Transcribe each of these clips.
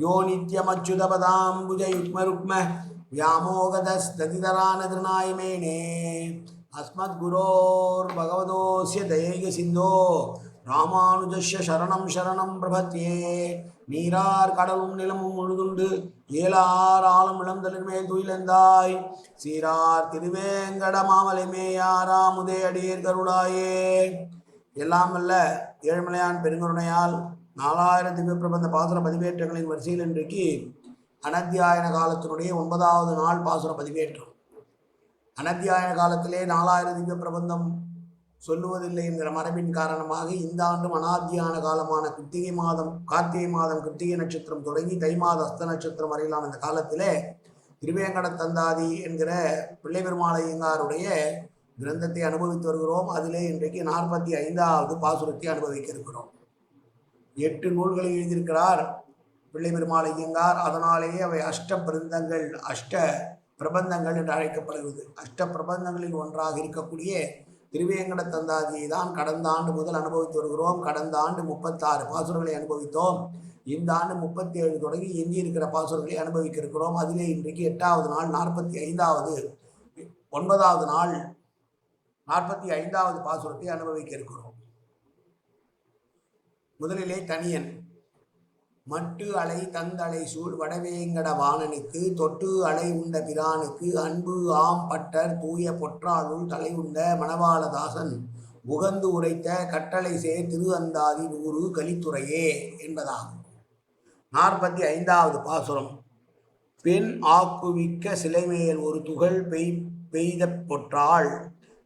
யோ நித்யமச்சுதபதாம்புஜயுக்மருக்ம வியாமோகதஸ்ததிதரானதிருநாயமேனே அஸ்மத்குரோர் பகவதோசிய தயைக சிந்தோ ராமானுஜஸ்ய சரணம் சரணம் பிரபத்யே நீரார் கடலும் நிலமும் முழுதுண்டு ஏலார் ஆளும் இளந்தலின் மேல் துயிலெந்தாய் சீரார் திருவேங்கட மாமலைமே யாராமுதே அடியேர் கருளாயே எல்லாம் அல்ல ஏழ்மலையான் பெருங்கருணையால் நாலாயிரம் திவ்ய பிரபந்த பாசுர பதிவேற்றங்களின் வரிசையில் இன்றைக்கு அனத்தியாயன காலத்தினுடைய ஒன்பதாவது நாள் பாசுர பதிவேற்றம். அனத்தியாயன காலத்திலே நாலாயிரம் திவ்ய பிரபந்தம் சொல்லுவதில்லை என்கிற மரபின் காரணமாக இந்த ஆண்டும் அனாத்தியான காலமான கிருத்திகை மாதம் கார்த்திகை மாதம் கிருத்திகை நட்சத்திரம் தொடங்கி தை மாத அஸ்த நட்சத்திரம் வரையிலான இந்த காலத்திலே திருவேங்கட தந்தாதி என்கிற பிள்ளை பெருமாளையங்காருடைய கிரந்தத்தை அனுபவித்து வருகிறோம். அதிலே இன்றைக்கு நாற்பத்தி ஐந்தாவது பாசுரத்தை அனுபவிக்க இருக்கிறோம். எட்டு நூல்களை எழுதியிருக்கிறார். பிள்ளை பெருமாள் ஐயங்கார். அதனாலேயே அவை அஷ்ட பிருந்தங்கள் அஷ்ட பிரபந்தங்கள் என்று அழைக்கப்படுகிறது. அஷ்ட பிரபந்தங்களில் ஒன்றாக இருக்கக்கூடிய திருவேங்கட தந்தாதியை தான் கடந்த ஆண்டு முதல் அனுபவித்து வருகிறோம். கடந்த ஆண்டு முப்பத்தாறு பாசுரங்களை அனுபவித்தோம். இந்த ஆண்டு முப்பத்தி ஏழு தொடங்கி எஞ்சி இருக்கிற பாசுரங்களை அனுபவிக்க இருக்கிறோம். அதிலே இன்றைக்கு எட்டாவது நாள் நாற்பத்தி ஐந்தாவது ஒன்பதாவது நாள் நாற்பத்தி ஐந்தாவது பாசுரத்தை அனுபவிக்க இருக்கிறோம். முதலிலே தனியன். மட்டு அலை தந்தலை சூழ் வடவேங்கட வாணனுக்கு தொட்டு அலை உண்ட பிரானுக்கு அன்பு ஆம் பட்டர் தூய பொற்றாளுள் தலை உண்ட மணவாளதாசன் உகந்து உரைத்த கட்டளை சேர் திரு அந்தாதி நூறு கலித்துறையே என்பதாகும். நாற்பத்தி ஐந்தாவது பாசுரம். பெண் ஆக்குவிக்க சிலைமேல் ஒரு துகள் பெய் பெய்த பொற்றாள்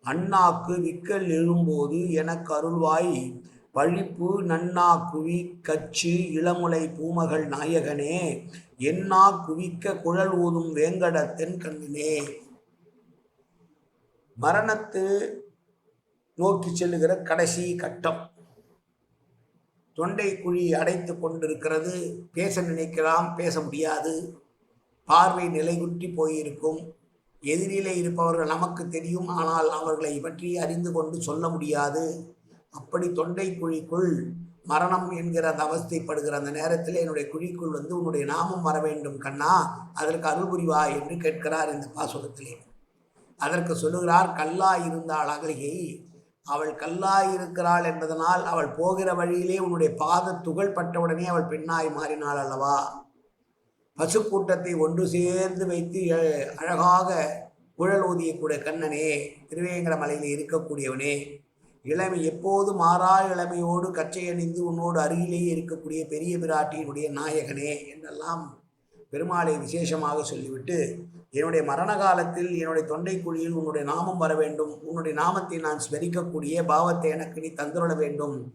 அண்ணாக்கு விக்கல் எழும்போது எனக்கு அருள்வாய் பழிப்பு நன்னா குவி கச்சு இளமுலை பூமகள் நாயகனே என்னா குவிக்க குழல் ஊதும் வேங்கடத்தென் கண்ணினே மரணத்து நோக்கி செல்லுகிற கடைசி கட்டம். தொண்டை குழி அடைத்து கொண்டிருக்கிறது. பேச நினைக்கலாம் பேச முடியாது. பார்வை நிலைகுற்றி போயிருக்கும். எதிரிலே இருப்பவர்கள் நமக்கு தெரியும் ஆனால் அவர்களை பற்றி அறிந்து கொண்டு சொல்ல முடியாது. அப்படி தொண்டை குழிக்குள் மரணம் என்கிற அந்த அவஸ்தைப்படுகிற அந்த நேரத்தில் என்னுடைய குழிக்குள் வந்து உன்னுடைய நாமம் வர வேண்டும் கண்ணா அதற்கு அருள் புரிவா என்று கேட்கிறார் இந்த பாசுரத்திலே. அதற்கு சொல்லுகிறார் கல்லாய் இருந்தாள் அகலிகை அவள் கல்லாய் இருக்கிறாள் என்பதனால் அவள் போகிற வழியிலே உன்னுடைய பாத துகள் பட்டவுடனே அவள் பெண்ணாய் மாறினாள் அல்லவா? பசு கூட்டத்தை ஒன்று சேர்ந்து வைத்து அழகாக குழல் ஊதியக்கூடிய கண்ணனே திருவேங்கட மலையில் இருக்கக்கூடியவனே இளமை எப்போது மாறா இளமையோடு கச்சை அணிந்து உன்னோடு அருகிலேயே இருக்கக்கூடிய பெரிய பிராட்டியினுடைய நாயகனே என்றெல்லாம் பெருமாளை விசேஷமாக சொல்லிவிட்டு என்னுடைய மரண காலத்தில் என்னுடைய தொண்டை குழியில் உன்னுடைய நாமம் வர வேண்டும் உன்னுடைய நாமத்தை நான் ஸ்மரிக்கக்கூடிய பாவத்தை எனக்கு நீ தந்துருள வேண்டும்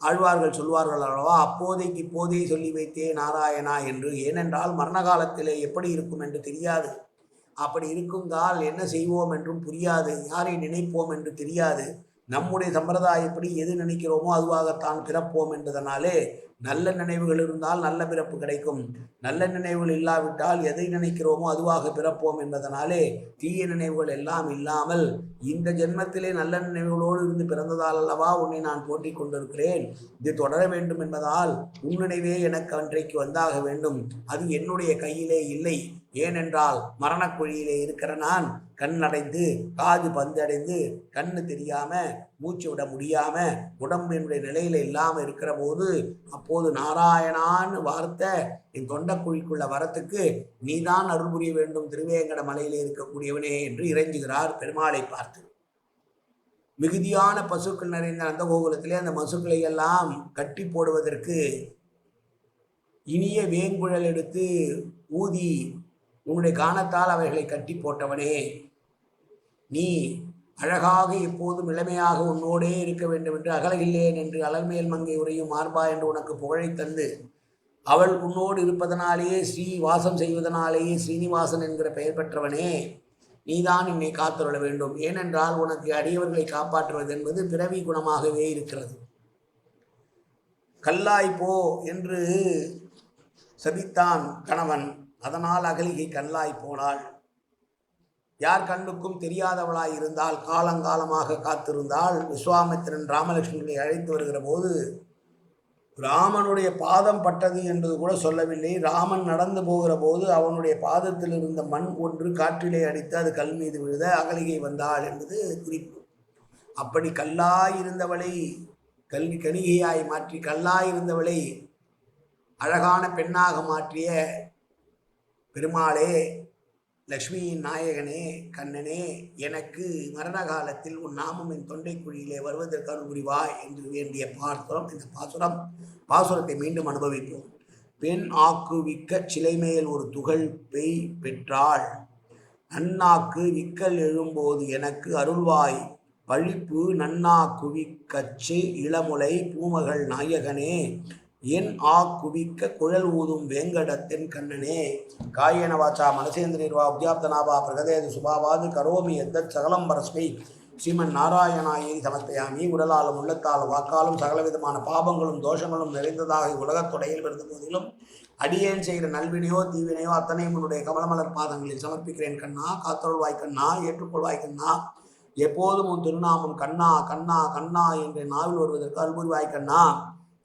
ஆழ்வார்கள் சொல்வார்கள் அல்லவா? அப்போதைக்கு இப்போதே சொல்லி வைத்தே நாராயணா என்று. ஏனென்றால் மரண காலத்திலே எப்படி இருக்கும் என்று தெரியாது. அப்படி இருக்குங்கால் என்ன செய்வோம் என்றும் புரியாது. யாரை நினைப்போம் என்று தெரியாது. நம்முடைய சம்பிரதாயப்படி எது நினைக்கிறோமோ அதுவாகத்தான் பிறப்போம் என்பதனாலே நல்ல நினைவுகள் இருந்தால் நல்ல பிறப்பு கிடைக்கும். நல்ல நினைவுகள் இல்லாவிட்டால் எதை நினைக்கிறோமோ அதுவாக பிறப்போம் என்பதனாலே தீய நினைவுகள் எல்லாம் இல்லாமல் இந்த ஜென்மத்திலே நல்ல நினைவுகளோடு இருந்து பிறந்ததால் அல்லவா உன்னை நான் போட்டிக் கொண்டிருக்கிறேன். இது தொடர வேண்டும் என்பதால் உன்னினைவே எனக்கு அன்றைக்கு வந்தாக வேண்டும். அது என்னுடைய கையிலே இல்லை. ஏனென்றால் மரணக்குழியிலே இருக்கிற நான் கண் அடைந்து காது பந்தடைந்து கண்ணு தெரியாம மூச்சு விட முடியாம உடம்பினுடைய நிலையில இல்லாம இருக்கிற போது அப்போது நாராயணான்னு வார்த்தை என் தொண்டக்குழிக்குள்ள வரத்துக்கு நீதான் அருள் புரிய வேண்டும். திருவேங்கட மலையிலே இருக்கக்கூடியவனே என்று இறைஞ்சுகிறார் பெருமாளை பார்த்து. மிகுதியான பசுக்கள் நிறைந்த அந்த கோகுலத்திலே அந்த மசுக்களை எல்லாம் கட்டி போடுவதற்கு இனிய வேங்குழல் எடுத்து ஊதி உன்னுடைய காணத்தால் அவைகளை கட்டி போட்டவனே நீ அழகாக எப்போதும் இளமையாக உன்னோடே இருக்க வேண்டும் என்று அகலகில்லேன் என்று அலர்மேல் மங்கை உரையும் மார்பா என்று உனக்கு புகழை தந்து அவள் உன்னோடு இருப்பதனாலேயே ஸ்ரீ வாசம் செய்வதனாலேயே ஸ்ரீனிவாசன் என்கிற பெயர் பெற்றவனே நீதான் என்னை காத்துள்ள வேண்டும். ஏனென்றால் உனக்கு அடியவர்களை காப்பாற்றுவது என்பது பிறவி குணமாகவே இருக்கிறது. கல்லாய் போ என்று சபித்தான் கணவன் அதனால் அகலிகை கல்லாய் போனாள். யார் கண்ணுக்கும் தெரியாதவளாய் இருந்தால் காலங்காலமாக காத்திருந்தால் விஸ்வாமித்திரன் ராமலட்சுமணனை அழைத்து வருகிற போது ராமனுடைய பாதம் பட்டது என்பது கூட சொல்லவில்லை. ராமன் நடந்து போகிற போது அவனுடைய பாதத்தில் இருந்த மண் ஒன்று காற்றிலே அடித்து அது கல் மீது விழுத அகலிகை வந்தாள் என்பது குறிப்பு. அப்படி கல்லாயிருந்தவளை கல்வி கணிகையாய் மாற்றி கல்லாயிருந்தவளை அழகான பெண்ணாக மாற்றிய பெருமாளே லக்ஷ்மியின் நாயகனே கண்ணனே எனக்கு மரண காலத்தில் உன் நாமம் என் தொண்டைக்குழியிலே வருவதற்கு அருள்புரிவா என்று வேண்டிய பாசுரம் இந்த பாசுரம் பாசுரத்தை மீண்டும் அனுபவிப்போம். பெண் ஆக்குவிக்க சிலைமேல் ஒரு துகள் பெய் பெற்றாள். நன்னாக்கு விக்கல் எழும்போது எனக்கு அருள்வாய். பழிப்பு நன்னா குவிக்கச்சு இளமுலை பூமகள் நாயகனே என் ஆ குவிக்க குழல் ஊதும் வேங்கடத்தின் கண்ணனே. காயனவாச்சா வாச்சா மனசேந்திரியர்வா உத்யாப்தனாவா பிரகதேது சுபாவாது கரோமி எந்த சகலம் பரஸ்மை. ஸ்ரீமன் நாராயணாயை சமர்ப்பயாமி. உடலாலும் உள்ளத்தாலும் வாக்காலும் சகலவிதமான பாபங்களும் தோஷங்களும் நிறைந்ததாக உலகத்துடையில் இருந்த போதிலும் அடியேன் செய்கிற நல்வினையோ தீவினையோ அத்தனையும் உன்னுடைய கமலமலர் பாதங்களில் சமர்ப்பிக்கிறேன் கண்ணா. காத்தருள்வாய் கண்ணா ஏற்றுக்கொள்வாய் கண்ணா. எப்போதும் உன் திருநாமம் கண்ணா கண்ணா கண்ணா என்று நாவில் வருவதற்கு அல்புரிவாய் கண்ணா.